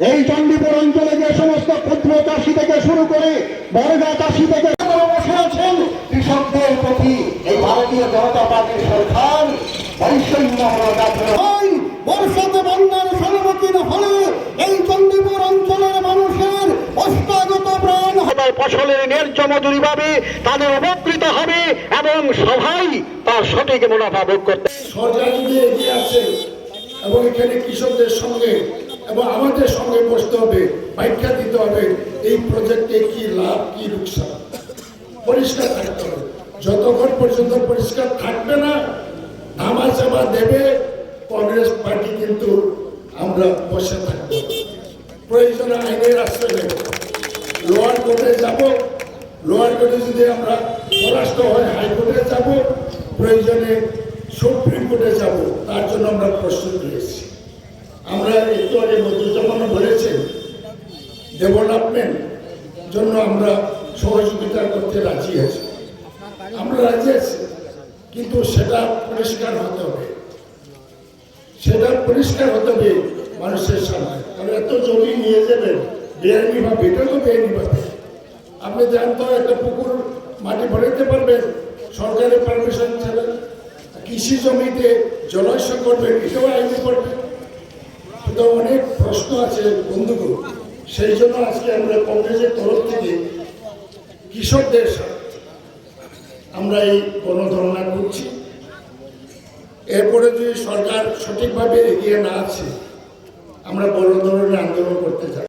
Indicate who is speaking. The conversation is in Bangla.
Speaker 1: এই চণ্ডীপুর অঞ্চলে যে সমস্ত ক্ষুদ্র চাষি থেকে শুরু করে বড়গা চাষি থেকে বসে আছেন কৃষকদের প্রতি এই ভারতীয় জনতা পার্টির সরকার বৈষম্য বর্ষাতে বন্যার সম্মুখীন হলে এই চণ্ডীপুর অঞ্চলের মানুষের অষ্টাগত প্রাণ তাদের ফসলের ন্যায্য মজুরি পাবে তাদের উপকৃত হবে এবং সবাই তার সঠিক মুনাফা ভোগ করতে
Speaker 2: সরকার যদি এগিয়ে আসে এবং এখানে কৃষকদের সঙ্গে এবং আমাদের সঙ্গে বসতে হবে, ব্যাখ্যা দিতে হবে, এই প্রজেক্টে কি লাভ, কি লোকসান? পরিষ্কার থাকতে হবে। যতক্ষণ পর্যন্ত পরিষ্কার থাকবে না ধামা চাপা দেবে, কংগ্রেস পার্টি কিন্তু আমরা বসে থাকব। প্রয়োজনে আইনের আশ্রয় নেব। লোয়ার কোর্টে যাব। লোয়ার কোর্টে যদি আমরা পরাস্ত হয় হাইকোর্টে যাব, প্রয়োজনে সুপ্রিম কোর্টে যাব, তার জন্য আমরা প্রস্তুত রয়েছি। আমরা একটু আগে মধুজামান বলেছেন ডেভেলপমেন্ট জন্য আমরা সহযোগিতা করতে রাজি আছি। আমরা রাজি আছি, কিন্তু সেটা পরিষ্কার হতে হবে। সেটা পরিষ্কার হতে হবে মানুষের সামনে। কারণ এত জমি নিয়ে যাবেন, বেআইনি ভাবে এটা তো বেআইনি ভাবে আপনি জানতো একটা পুকুর মাটি ভরাইতে পারবেন, সরকারের পারমিশন ছাড়া। কৃষি জমিতে জলাশয় করবেন, এটাও আইনি করবেন। তো অনেক প্রশ্ন আছে বন্ধুগুলো সেই জন্য আজকে আমরা কংগ্রেসের তরফ থেকে কৃষকদের আমরা এই গণধর্ণা করছি। এরপরে যদি সরকার সঠিকভাবে এগিয়ে না আছে আমরা বড় ধরনের